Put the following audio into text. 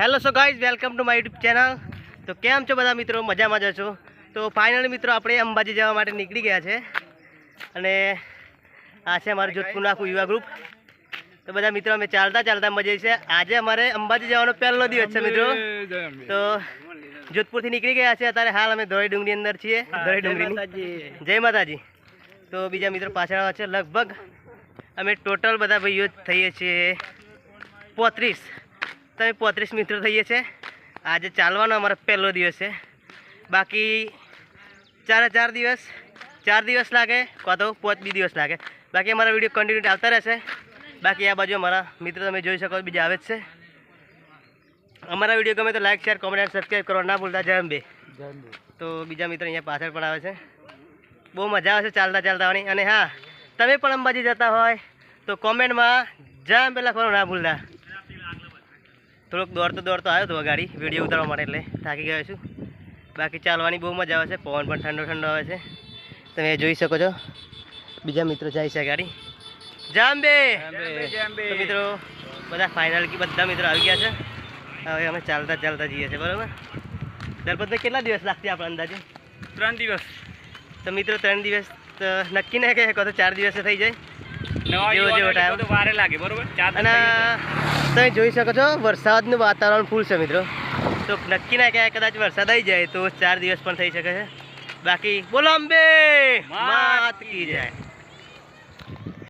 Hello so guys welcome to my YouTube channel તો કેમ છો બધા મિત્રો? મજામાં જ છો તો ફાઇનલી મિત્રો આપણે અંબાજી જવા માટે નીકળી ગયા છે. અને આ છે અમારું જોધપુરનું આખું યુવા ગ્રુપ તો બધા મિત્રો અમે ચાલતા ચાલતા મજા છે. આજે અમારે અંબાજી જવાનો પહેલો દિવસ છે મિત્રો. તો જોધપુરથી નીકળી ગયા છે. અત્યારે હાલ અમે ધોળી ડુંગરી અંદર છીએ. ધોળી ડુંગરી જય માતાજી. તો બીજા મિત્રો પાછળ છે. લગભગ અમે ટોટલ બધા ભાઈઓ થઈએ છીએ. પોત્રીસ. તમે પોત્રીસ મિત્રો થઈએ છે. આજે ચાલવાનો અમારો પહેલો દિવસ છે. બાકી ચારે ચાર દિવસ ચાર દિવસ લાગે કાં તો પાંચ બી દિવસ લાગે. બાકી અમારા વીડિયો કન્ટિન્યુ ચાલતા રહેશે. બાકી આ બાજુ અમારા મિત્રો તમે જોઈ શકો બીજા આવે જ છે. અમારા વીડિયો ગમે તો લાઈક શેર કોમેન્ટ અને સબસ્ક્રાઈબ કરવા ના ભૂલતા. જય અંબે. તો બીજા મિત્રો અહીંયા પાછળ પણ આવે છે. બહુ મજા આવે છે ચાલતા ચાલતા આવવાની અને હા તમે પણ અંબાજી જતા હોય તો કોમેન્ટમાં જય અંબે લખવાનું ના ભૂલતા. થોડોક દોડતો દોડતો આવ્યો હતો ગાડી વીડિયો ઉતારવા માટે એટલે થાકી ગયો છું. બાકી ચાલવાની બહુ મજા આવે છે પવન પણ ઠંડો ઠંડો આવે છે. તમે જોઈ શકો છો બીજા મિત્રો જાય છે ગાડી. જાંબે! મિત્રો બધા ફાઇનલ બધા મિત્રો આવી ગયા છે. હવે અમે ચાલતા ચાલતા જઈએ છીએ બરાબર? દલપતભાઈ કેટલા દિવસ લાગશે આપણે અંદાજે? ત્રણ દિવસ. તો મિત્રો ત્રણ દિવસ નક્કી ના કહે કહો તો ચાર દિવસે થઈ જાય. જેવો જેવો યુવાનો વારે લાગે બરોબર? અને તમે જોઈ શકો છો વરસાદનું વાતાવરણ ફૂલ છે મિત્રો. તો નક્કી ના કહે કદાચ વરસાદ આવી જાય તો ચાર દિવસ પણ થઈ શકે છે. બાકી બોલો અંબે માત માત કી જાય.